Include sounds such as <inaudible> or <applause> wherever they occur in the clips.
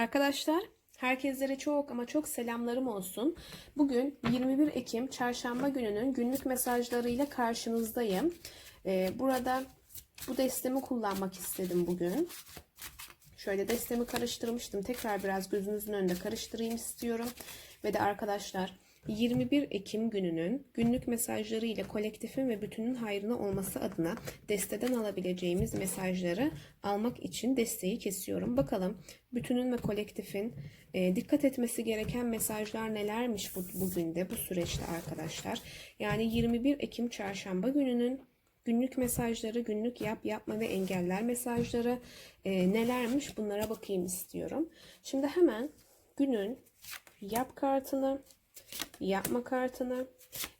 Arkadaşlar, herkeslere çok ama çok selamlarım olsun. Bugün 21 Ekim Çarşamba gününün günlük mesajlarıyla karşınızdayım. Ee, burada bu destemi kullanmak istedim bugün. Şöyle destemi karıştırmıştım. Tekrar biraz gözünüzün önünde karıştırayım istiyorum. Ve de arkadaşlar 21 Ekim gününün günlük mesajları ile kolektifin ve bütünün hayrına olması adına desteden alabileceğimiz mesajları almak için desteği kesiyorum. Bakalım bütünün ve kolektifin e, dikkat etmesi gereken mesajlar nelermiş bu, bugün de bu süreçte arkadaşlar. Yani 21 Ekim çarşamba gününün günlük mesajları, günlük yap, yapma ve engeller mesajları e, nelermiş bunlara bakayım istiyorum. Şimdi hemen günün yap kartını, yapma kartını,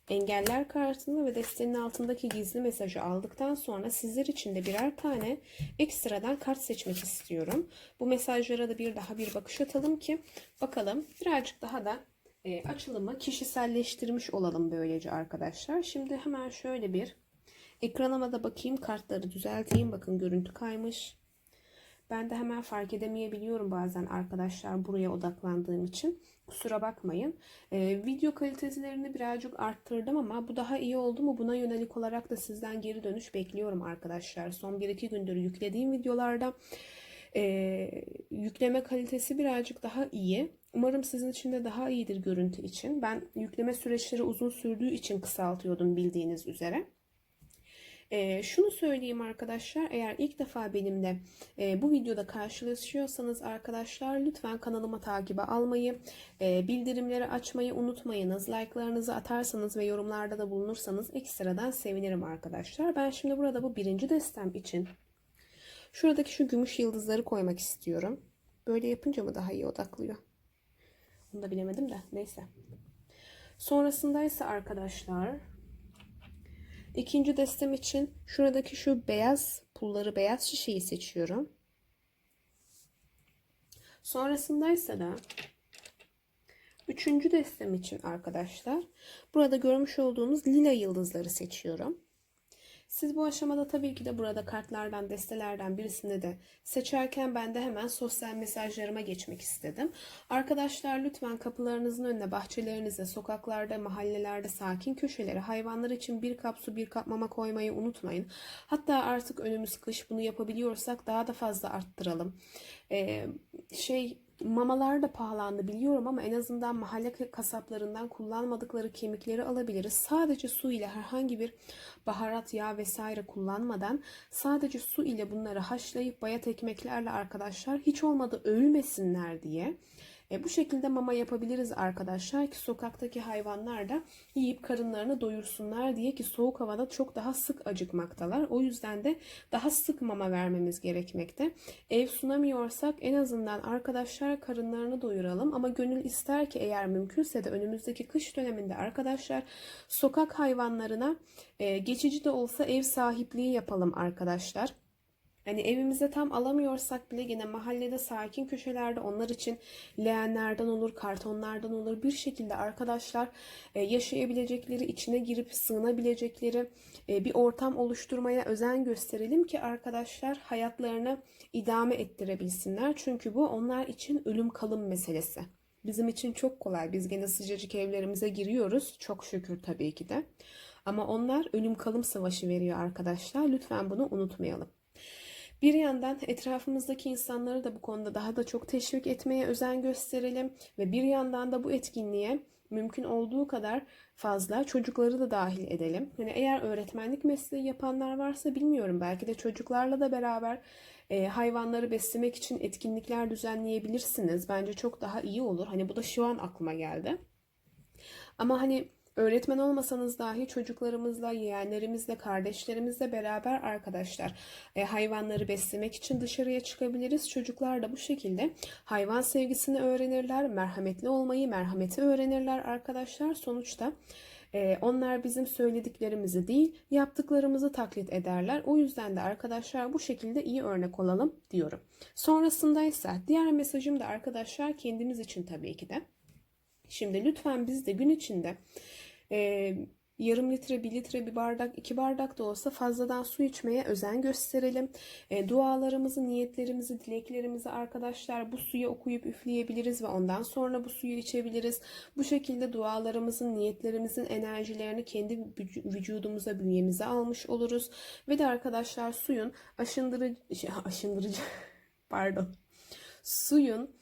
engeller kartını ve destenin altındaki gizli mesajı aldıktan sonra sizler için de birer tane ekstradan kart seçmek istiyorum. Bu mesajlara da bir daha bir bakış atalım ki bakalım birazcık daha da e, açılımı kişiselleştirmiş olalım böylece arkadaşlar. Şimdi hemen şöyle bir ekranıma da bakayım kartları düzelteyim. Bakın görüntü kaymış. Ben de hemen fark edemeyebiliyorum bazen arkadaşlar buraya odaklandığım için. Kusura bakmayın. Ee, video kalitelerini birazcık arttırdım ama bu daha iyi oldu mu? Buna yönelik olarak da sizden geri dönüş bekliyorum arkadaşlar. Son 1-2 gündür yüklediğim videolarda e, yükleme kalitesi birazcık daha iyi. Umarım sizin için de daha iyidir görüntü için. Ben yükleme süreçleri uzun sürdüğü için kısaltıyordum bildiğiniz üzere. E, şunu söyleyeyim arkadaşlar eğer ilk defa benimle e, bu videoda karşılaşıyorsanız arkadaşlar lütfen kanalıma takibe almayı, e, bildirimleri açmayı unutmayınız. Like'larınızı atarsanız ve yorumlarda da bulunursanız ekstradan sevinirim arkadaşlar. Ben şimdi burada bu birinci destem için şuradaki şu gümüş yıldızları koymak istiyorum. Böyle yapınca mı daha iyi odaklıyor? Onu da bilemedim de neyse. Sonrasında ise arkadaşlar İkinci destem için şuradaki şu beyaz pulları, beyaz şişeyi seçiyorum. Sonrasında ise de üçüncü destem için arkadaşlar burada görmüş olduğunuz lila yıldızları seçiyorum. Siz bu aşamada tabii ki de burada kartlardan, destelerden birisini de seçerken ben de hemen sosyal mesajlarıma geçmek istedim. Arkadaşlar lütfen kapılarınızın önüne, bahçelerinize, sokaklarda, mahallelerde, sakin köşelere hayvanlar için bir kap su, bir kap mama koymayı unutmayın. Hatta artık önümüz kış bunu yapabiliyorsak daha da fazla arttıralım. Ee, şey Mamalar da pahalandı biliyorum ama en azından mahalle kasaplarından kullanmadıkları kemikleri alabiliriz. Sadece su ile herhangi bir baharat, yağ vesaire kullanmadan sadece su ile bunları haşlayıp bayat ekmeklerle arkadaşlar hiç olmadı ölmesinler diye e, bu şekilde mama yapabiliriz arkadaşlar ki sokaktaki hayvanlar da yiyip karınlarını doyursunlar diye ki soğuk havada çok daha sık acıkmaktalar. O yüzden de daha sık mama vermemiz gerekmekte. Ev sunamıyorsak en azından arkadaşlar karınlarını doyuralım ama gönül ister ki eğer mümkünse de önümüzdeki kış döneminde arkadaşlar sokak hayvanlarına e, geçici de olsa ev sahipliği yapalım arkadaşlar. Hani evimize tam alamıyorsak bile yine mahallede sakin köşelerde onlar için leğenlerden olur, kartonlardan olur bir şekilde arkadaşlar e, yaşayabilecekleri, içine girip sığınabilecekleri e, bir ortam oluşturmaya özen gösterelim ki arkadaşlar hayatlarını idame ettirebilsinler. Çünkü bu onlar için ölüm kalım meselesi. Bizim için çok kolay. Biz gene sıcacık evlerimize giriyoruz. Çok şükür tabii ki de. Ama onlar ölüm kalım savaşı veriyor arkadaşlar. Lütfen bunu unutmayalım. Bir yandan etrafımızdaki insanları da bu konuda daha da çok teşvik etmeye özen gösterelim ve bir yandan da bu etkinliğe mümkün olduğu kadar fazla çocukları da dahil edelim. Yani eğer öğretmenlik mesleği yapanlar varsa bilmiyorum belki de çocuklarla da beraber e, hayvanları beslemek için etkinlikler düzenleyebilirsiniz. Bence çok daha iyi olur. Hani bu da şu an aklıma geldi. Ama hani Öğretmen olmasanız dahi çocuklarımızla, yeğenlerimizle, kardeşlerimizle beraber arkadaşlar e, hayvanları beslemek için dışarıya çıkabiliriz. Çocuklar da bu şekilde hayvan sevgisini öğrenirler, merhametli olmayı, merhameti öğrenirler arkadaşlar. Sonuçta e, onlar bizim söylediklerimizi değil, yaptıklarımızı taklit ederler. O yüzden de arkadaşlar bu şekilde iyi örnek olalım diyorum. Sonrasında ise diğer mesajım da arkadaşlar kendimiz için tabii ki de. Şimdi lütfen biz de gün içinde e, yarım litre, bir litre, bir bardak, iki bardak da olsa fazladan su içmeye özen gösterelim. E, dualarımızı, niyetlerimizi, dileklerimizi arkadaşlar bu suya okuyup üfleyebiliriz ve ondan sonra bu suyu içebiliriz. Bu şekilde dualarımızın, niyetlerimizin enerjilerini kendi vücu- vücudumuza, bünyemize almış oluruz. Ve de arkadaşlar suyun aşındırıcı, <laughs> aşındırıcı pardon suyun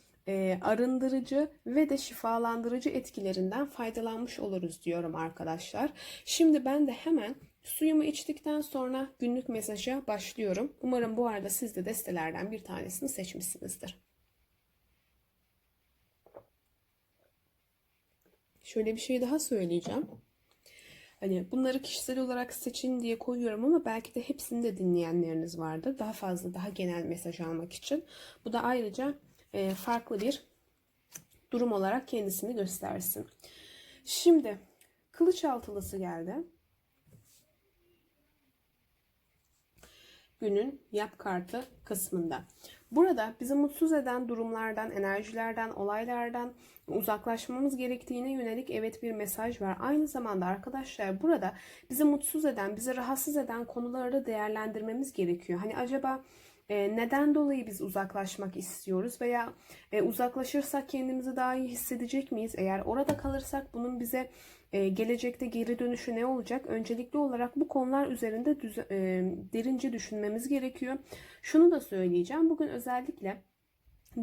arındırıcı ve de şifalandırıcı etkilerinden faydalanmış oluruz diyorum arkadaşlar. Şimdi ben de hemen suyumu içtikten sonra günlük mesaja başlıyorum. Umarım bu arada siz de destelerden bir tanesini seçmişsinizdir. Şöyle bir şey daha söyleyeceğim. Hani bunları kişisel olarak seçin diye koyuyorum ama belki de hepsini de dinleyenleriniz vardır. Daha fazla, daha genel mesaj almak için. Bu da ayrıca e, farklı bir durum olarak kendisini göstersin. Şimdi kılıç altılısı geldi. Günün yap kartı kısmında. Burada bizi mutsuz eden durumlardan, enerjilerden, olaylardan uzaklaşmamız gerektiğine yönelik evet bir mesaj var. Aynı zamanda arkadaşlar burada bizi mutsuz eden, bizi rahatsız eden konuları da değerlendirmemiz gerekiyor. Hani acaba neden dolayı biz uzaklaşmak istiyoruz veya e, uzaklaşırsak kendimizi daha iyi hissedecek miyiz? Eğer orada kalırsak bunun bize e, gelecekte geri dönüşü ne olacak? Öncelikli olarak bu konular üzerinde e, derince düşünmemiz gerekiyor. Şunu da söyleyeceğim. Bugün özellikle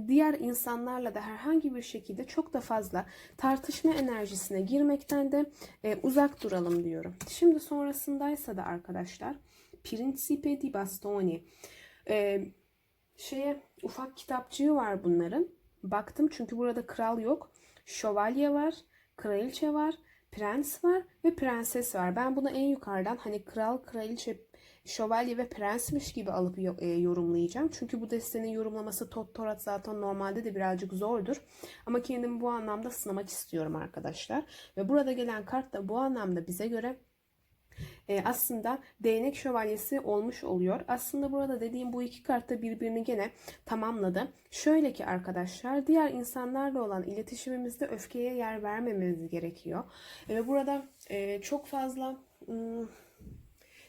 diğer insanlarla da herhangi bir şekilde çok da fazla tartışma enerjisine girmekten de uzak duralım diyorum. Şimdi sonrasındaysa da arkadaşlar Principe di Bastoni e, şeye ufak kitapçığı var bunların. Baktım çünkü burada kral yok. Şövalye var, kraliçe var, prens var ve prenses var. Ben bunu en yukarıdan hani kral, kraliçe, şövalye ve prensmiş gibi alıp yo- yorumlayacağım. Çünkü bu destenin yorumlaması Tot Torat zaten normalde de birazcık zordur. Ama kendimi bu anlamda sınamak istiyorum arkadaşlar. Ve burada gelen kart da bu anlamda bize göre e, aslında değnek şövalyesi olmuş oluyor. Aslında burada dediğim bu iki kart da birbirini gene tamamladı. Şöyle ki arkadaşlar diğer insanlarla olan iletişimimizde öfkeye yer vermememiz gerekiyor. E, Ve burada e, çok fazla ım,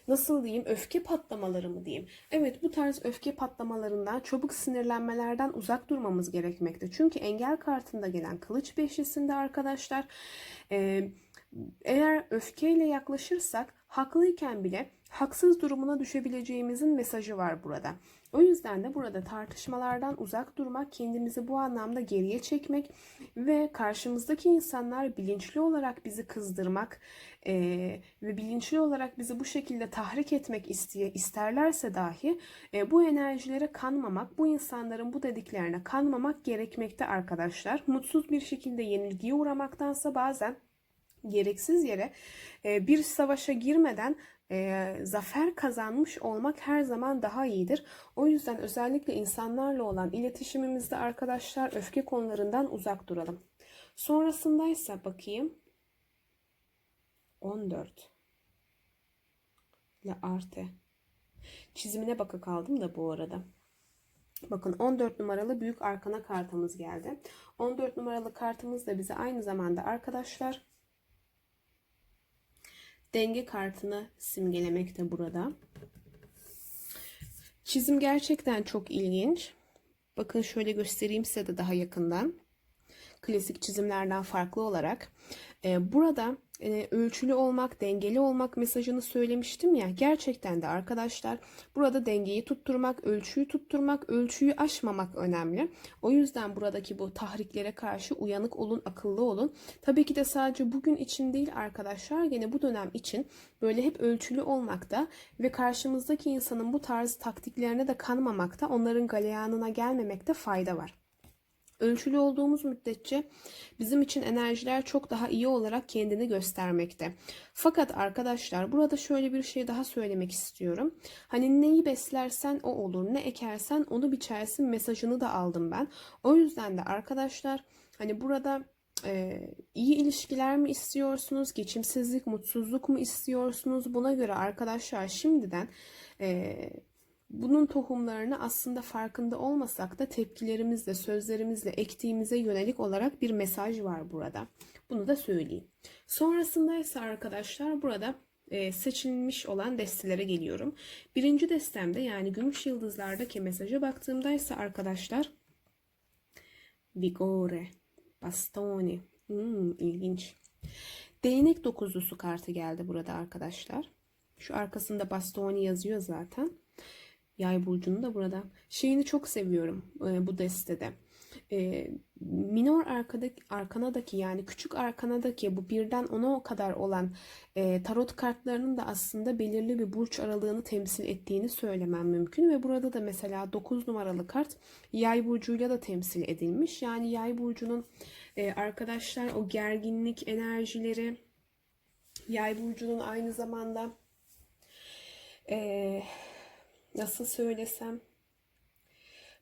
nasıl diyeyim öfke patlamaları mı diyeyim. Evet bu tarz öfke patlamalarından çabuk sinirlenmelerden uzak durmamız gerekmekte. Çünkü engel kartında gelen kılıç beşlisinde arkadaşlar eğer öfkeyle yaklaşırsak haklıyken bile haksız durumuna düşebileceğimizin mesajı var burada. O yüzden de burada tartışmalardan uzak durmak, kendimizi bu anlamda geriye çekmek ve karşımızdaki insanlar bilinçli olarak bizi kızdırmak eee, ve bilinçli olarak bizi bu şekilde tahrik etmek isteye, isterlerse dahi e, bu enerjilere kanmamak, bu insanların bu dediklerine kanmamak gerekmekte arkadaşlar. Mutsuz bir şekilde yenilgiye uğramaktansa bazen gereksiz yere e, bir savaşa girmeden e, zafer kazanmış olmak her zaman daha iyidir. O yüzden özellikle insanlarla olan iletişimimizde arkadaşlar öfke konularından uzak duralım. Sonrasındaysa bakayım 14 La Arte. Çizimine baka kaldım da bu arada. Bakın 14 numaralı büyük arkana kartımız geldi. 14 numaralı kartımız da bize aynı zamanda arkadaşlar denge kartını simgelemekte burada. Çizim gerçekten çok ilginç. Bakın şöyle göstereyim size de daha yakından. Klasik çizimlerden farklı olarak. Ee, burada e, ölçülü olmak, dengeli olmak mesajını söylemiştim ya. Gerçekten de arkadaşlar burada dengeyi tutturmak, ölçüyü tutturmak, ölçüyü aşmamak önemli. O yüzden buradaki bu tahriklere karşı uyanık olun, akıllı olun. Tabii ki de sadece bugün için değil arkadaşlar, yine bu dönem için böyle hep ölçülü olmakta ve karşımızdaki insanın bu tarz taktiklerine de kanmamakta, onların galeyanına gelmemekte fayda var. Ölçülü olduğumuz müddetçe bizim için enerjiler çok daha iyi olarak kendini göstermekte. Fakat arkadaşlar burada şöyle bir şey daha söylemek istiyorum. Hani neyi beslersen o olur, ne ekersen onu biçersin mesajını da aldım ben. O yüzden de arkadaşlar hani burada e, iyi ilişkiler mi istiyorsunuz, geçimsizlik, mutsuzluk mu istiyorsunuz? Buna göre arkadaşlar şimdiden e, bunun tohumlarını aslında farkında olmasak da tepkilerimizle, sözlerimizle ektiğimize yönelik olarak bir mesaj var burada. Bunu da söyleyeyim. Sonrasında ise arkadaşlar burada e, seçilmiş olan destelere geliyorum. Birinci destemde yani gümüş yıldızlardaki mesaja baktığımda ise arkadaşlar Vigore, Bastoni. Hmm, ilginç. Değnek dokuzlusu kartı geldi burada arkadaşlar. Şu arkasında Bastoni yazıyor zaten. Yay burcunu da burada. Şeyini çok seviyorum e, bu destede. E, minor arkadaki, arkanadaki yani küçük arkanadaki bu birden ona kadar olan e, tarot kartlarının da aslında belirli bir burç aralığını temsil ettiğini söylemem mümkün. Ve burada da mesela 9 numaralı kart yay burcuyla da temsil edilmiş. Yani yay burcunun e, arkadaşlar o gerginlik enerjileri yay burcunun aynı zamanda e, nasıl söylesem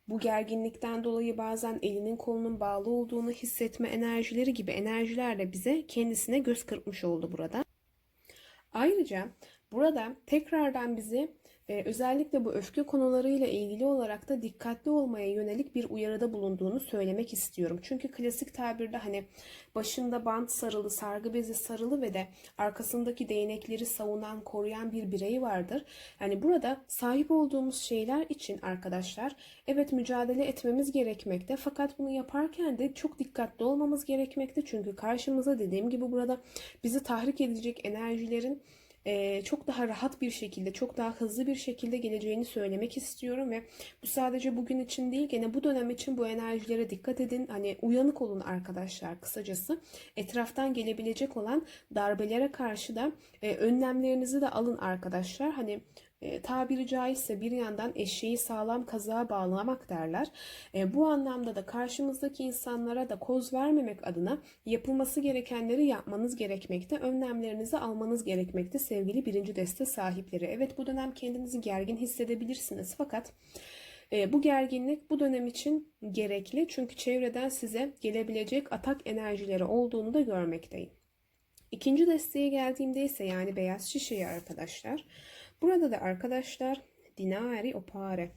bu gerginlikten dolayı bazen elinin kolunun bağlı olduğunu hissetme enerjileri gibi enerjiler de bize kendisine göz kırpmış oldu burada. Ayrıca burada tekrardan bizi e, özellikle bu öfke konularıyla ilgili olarak da dikkatli olmaya yönelik bir uyarıda bulunduğunu söylemek istiyorum. Çünkü klasik tabirde hani başında bant sarılı, sargı bezi sarılı ve de arkasındaki değnekleri savunan, koruyan bir birey vardır. Yani burada sahip olduğumuz şeyler için arkadaşlar evet mücadele etmemiz gerekmekte. Fakat bunu yaparken de çok dikkatli olmamız gerekmekte. Çünkü karşımıza dediğim gibi burada bizi tahrik edecek enerjilerin e, çok daha rahat bir şekilde, çok daha hızlı bir şekilde geleceğini söylemek istiyorum ve bu sadece bugün için değil, gene bu dönem için bu enerjilere dikkat edin. Hani uyanık olun arkadaşlar kısacası. Etraftan gelebilecek olan darbelere karşı da e, önlemlerinizi de alın arkadaşlar. Hani e, tabiri caizse bir yandan eşeği sağlam kazığa bağlamak derler. E, bu anlamda da karşımızdaki insanlara da koz vermemek adına yapılması gerekenleri yapmanız gerekmekte. Önlemlerinizi almanız gerekmekte sevgili birinci deste sahipleri. Evet bu dönem kendinizi gergin hissedebilirsiniz fakat e, bu gerginlik bu dönem için gerekli çünkü çevreden size gelebilecek atak enerjileri olduğunu da görmekteyim. İkinci desteğe geldiğimde ise yani beyaz şişeyi arkadaşlar. Burada da arkadaşlar dinari opare.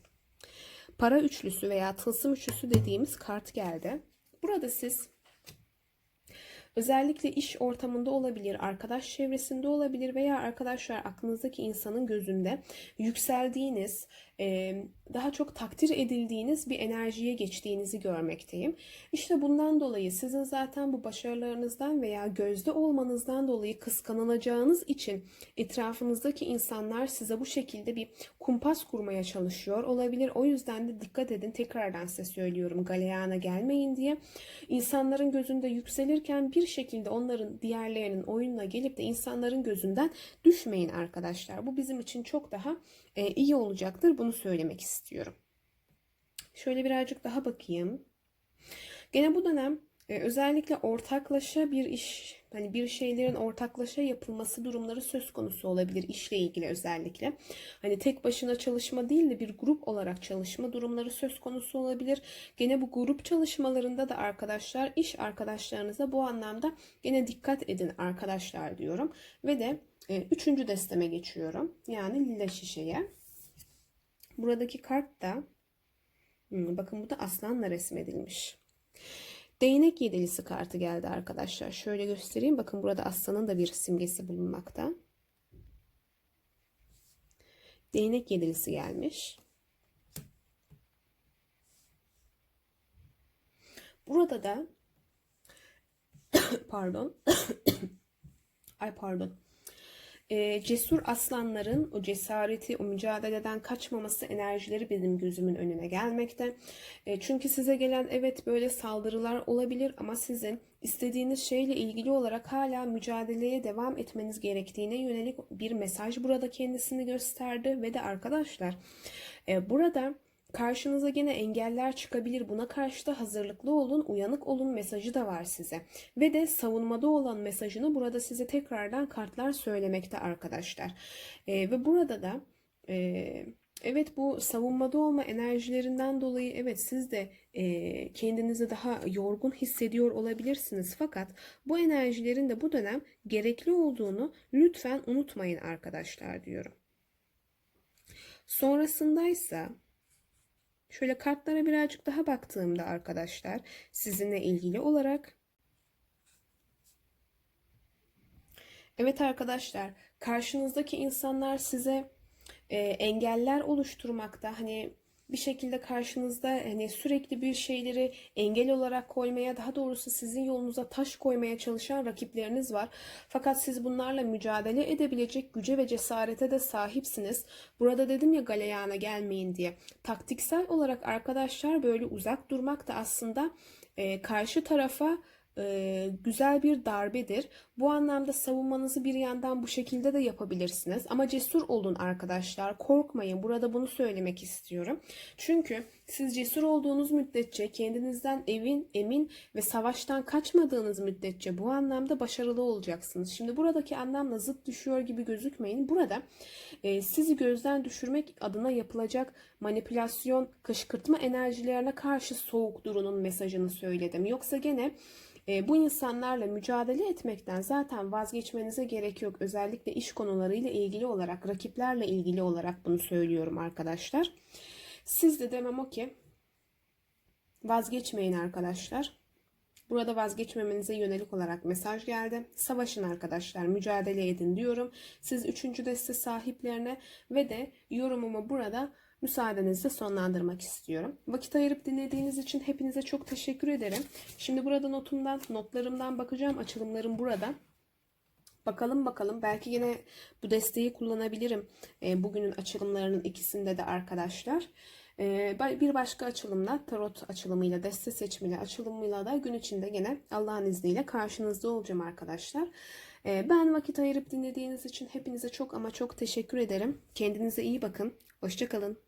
Para üçlüsü veya tılsım üçlüsü dediğimiz kart geldi. Burada siz Özellikle iş ortamında olabilir, arkadaş çevresinde olabilir veya arkadaşlar aklınızdaki insanın gözünde yükseldiğiniz, daha çok takdir edildiğiniz bir enerjiye geçtiğinizi görmekteyim. İşte bundan dolayı sizin zaten bu başarılarınızdan veya gözde olmanızdan dolayı kıskanılacağınız için etrafınızdaki insanlar size bu şekilde bir kumpas kurmaya çalışıyor olabilir. O yüzden de dikkat edin. Tekrardan size söylüyorum galeyana gelmeyin diye. İnsanların gözünde yükselirken bir şekilde onların diğerlerinin oyununa gelip de insanların gözünden düşmeyin arkadaşlar. Bu bizim için çok daha iyi olacaktır. Bunu söylemek istiyorum. Şöyle birazcık daha bakayım. Gene bu dönem e, özellikle ortaklaşa bir iş, hani bir şeylerin ortaklaşa yapılması durumları söz konusu olabilir işle ilgili özellikle. Hani tek başına çalışma değil de bir grup olarak çalışma durumları söz konusu olabilir. Gene bu grup çalışmalarında da arkadaşlar iş arkadaşlarınıza bu anlamda gene dikkat edin arkadaşlar diyorum. Ve de e, üçüncü desteme geçiyorum. Yani lila şişeye. Buradaki kart da hmm, bakın bu da aslanla resmedilmiş. Değnek yedilisi kartı geldi arkadaşlar. Şöyle göstereyim. Bakın burada aslanın da bir simgesi bulunmakta. Değnek yedilisi gelmiş. Burada da <coughs> pardon <coughs> ay pardon e, cesur aslanların o cesareti, o mücadeleden kaçmaması enerjileri benim gözümün önüne gelmekte. E, çünkü size gelen evet böyle saldırılar olabilir ama sizin istediğiniz şeyle ilgili olarak hala mücadeleye devam etmeniz gerektiğine yönelik bir mesaj burada kendisini gösterdi ve de arkadaşlar e, burada Karşınıza gene engeller çıkabilir. Buna karşı da hazırlıklı olun, uyanık olun mesajı da var size. Ve de savunmada olan mesajını burada size tekrardan kartlar söylemekte arkadaşlar. E, ve burada da e, evet bu savunmada olma enerjilerinden dolayı evet siz de e, kendinizi daha yorgun hissediyor olabilirsiniz. Fakat bu enerjilerin de bu dönem gerekli olduğunu lütfen unutmayın arkadaşlar diyorum. Sonrasındaysa şöyle kartlara birazcık daha baktığımda arkadaşlar sizinle ilgili olarak Evet arkadaşlar, karşınızdaki insanlar size e, engeller oluşturmakta. Hani bir şekilde karşınızda hani sürekli bir şeyleri engel olarak koymaya, daha doğrusu sizin yolunuza taş koymaya çalışan rakipleriniz var. Fakat siz bunlarla mücadele edebilecek güce ve cesarete de sahipsiniz. Burada dedim ya galeyana gelmeyin diye. Taktiksel olarak arkadaşlar böyle uzak durmak da aslında e, karşı tarafa güzel bir darbedir. Bu anlamda savunmanızı bir yandan bu şekilde de yapabilirsiniz. Ama cesur olun arkadaşlar. Korkmayın. Burada bunu söylemek istiyorum. Çünkü siz cesur olduğunuz müddetçe kendinizden evin, emin ve savaştan kaçmadığınız müddetçe bu anlamda başarılı olacaksınız. Şimdi buradaki anlamla zıt düşüyor gibi gözükmeyin. Burada e, sizi gözden düşürmek adına yapılacak manipülasyon, kışkırtma enerjilerine karşı soğuk durunun mesajını söyledim. Yoksa gene e, bu insanlarla mücadele etmekten zaten vazgeçmenize gerek yok. Özellikle iş konularıyla ilgili olarak, rakiplerle ilgili olarak bunu söylüyorum arkadaşlar. Siz de demem o ki vazgeçmeyin arkadaşlar. Burada vazgeçmemenize yönelik olarak mesaj geldi. Savaşın arkadaşlar, mücadele edin diyorum. Siz üçüncü deste sahiplerine ve de yorumumu burada müsaadenizle sonlandırmak istiyorum. Vakit ayırıp dinlediğiniz için hepinize çok teşekkür ederim. Şimdi burada notumdan, notlarımdan bakacağım. Açılımlarım burada. Bakalım bakalım. Belki yine bu desteği kullanabilirim. E, bugünün açılımlarının ikisinde de arkadaşlar. E, bir başka açılımla, tarot açılımıyla, deste seçmeli açılımıyla da gün içinde gene Allah'ın izniyle karşınızda olacağım arkadaşlar. E, ben vakit ayırıp dinlediğiniz için hepinize çok ama çok teşekkür ederim. Kendinize iyi bakın. Hoşçakalın.